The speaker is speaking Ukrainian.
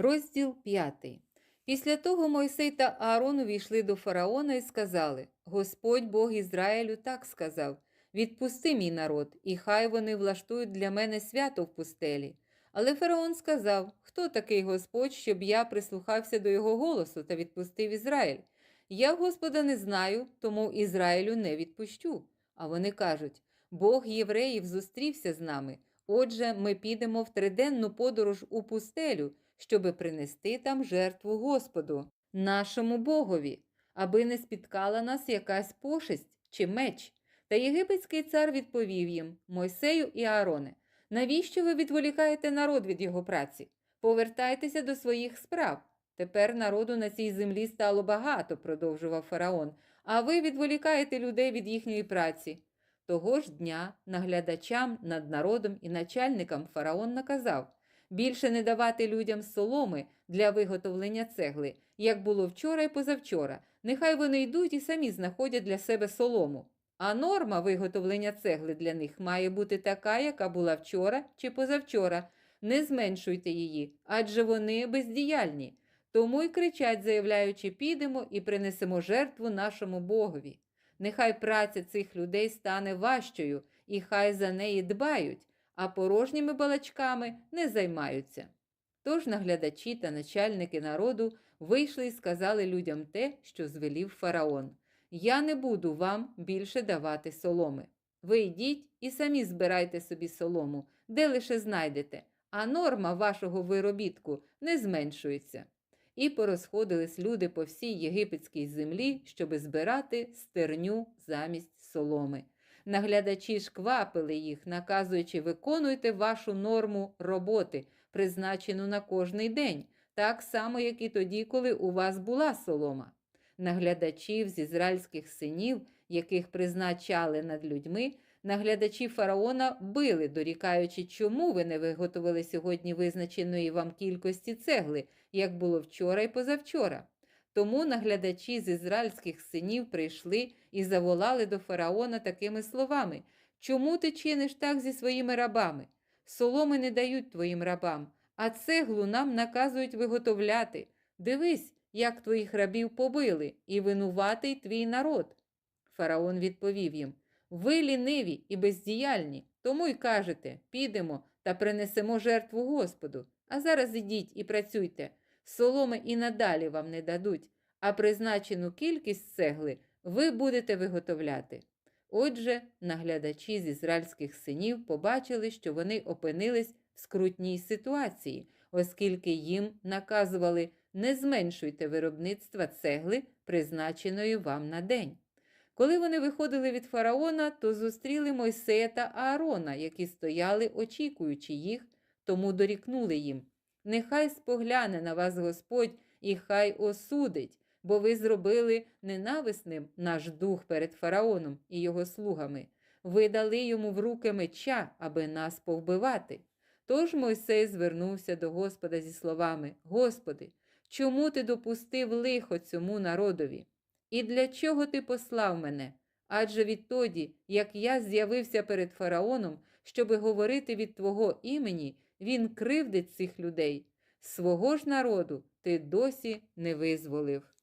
Розділ 5. Після того Мойсей та Аарон увійшли до фараона і сказали: Господь Бог Ізраїлю так сказав: Відпусти мій народ, і хай вони влаштують для мене свято в пустелі. Але фараон сказав: Хто такий Господь, щоб я прислухався до його голосу та відпустив Ізраїль? Я Господа не знаю, тому Ізраїлю не відпущу. А вони кажуть: Бог євреїв зустрівся з нами. Отже, ми підемо в триденну подорож у пустелю, щоби принести там жертву Господу, нашому Богові, аби не спіткала нас якась пошесть чи меч. Та єгипетський цар відповів їм Мойсею і Аароне, навіщо ви відволікаєте народ від його праці? Повертайтеся до своїх справ. Тепер народу на цій землі стало багато, продовжував фараон, а ви відволікаєте людей від їхньої праці. Того ж дня наглядачам над народом і начальникам фараон наказав більше не давати людям соломи для виготовлення цегли, як було вчора і позавчора. Нехай вони йдуть і самі знаходять для себе солому. А норма виготовлення цегли для них має бути така, яка була вчора чи позавчора. Не зменшуйте її, адже вони бездіяльні. Тому й кричать, заявляючи, підемо і принесемо жертву нашому Богові. Нехай праця цих людей стане важчою, і хай за неї дбають, а порожніми балачками не займаються. Тож наглядачі та начальники народу вийшли і сказали людям те, що звелів фараон. Я не буду вам більше давати соломи. Ви йдіть і самі збирайте собі солому, де лише знайдете, а норма вашого виробітку не зменшується. І порозходились люди по всій єгипетській землі, щоби збирати стерню замість соломи. Наглядачі ж квапили їх, наказуючи, виконуйте вашу норму роботи, призначену на кожний день, так само, як і тоді, коли у вас була солома. Наглядачів з ізраїльських синів, яких призначали над людьми, наглядачі фараона били, дорікаючи, чому ви не виготовили сьогодні визначеної вам кількості цегли, як було вчора і позавчора. Тому наглядачі з ізраїльських синів прийшли і заволали до фараона такими словами: Чому ти чиниш так зі своїми рабами? Соломи не дають твоїм рабам, а цеглу нам наказують виготовляти. Дивись, як твоїх рабів побили, і винуватий твій народ. Фараон відповів їм: Ви ліниві і бездіяльні, тому й кажете підемо та принесемо жертву Господу. А зараз ідіть і працюйте. Соломи і надалі вам не дадуть, а призначену кількість цегли ви будете виготовляти. Отже, наглядачі з ізраїльських синів побачили, що вони опинились в скрутній ситуації, оскільки їм наказували не зменшуйте виробництва цегли, призначеної вам на день. Коли вони виходили від фараона, то зустріли Мойсея та Аарона, які стояли, очікуючи їх, тому дорікнули їм. Нехай спогляне на вас Господь і хай осудить, бо ви зробили ненависним наш дух перед фараоном і його слугами. Ви дали йому в руки меча, аби нас повбивати. Тож Мойсей звернувся до Господа зі словами: Господи, чому ти допустив лихо цьому народові? І для чого ти послав мене? Адже відтоді, як я з'явився перед фараоном, щоби говорити від Твого імені, він кривдить цих людей. Свого ж народу ти досі не визволив.